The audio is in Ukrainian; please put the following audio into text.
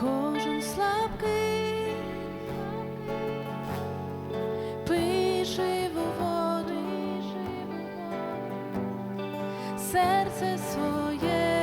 кожен слабкий, пише води, серце своє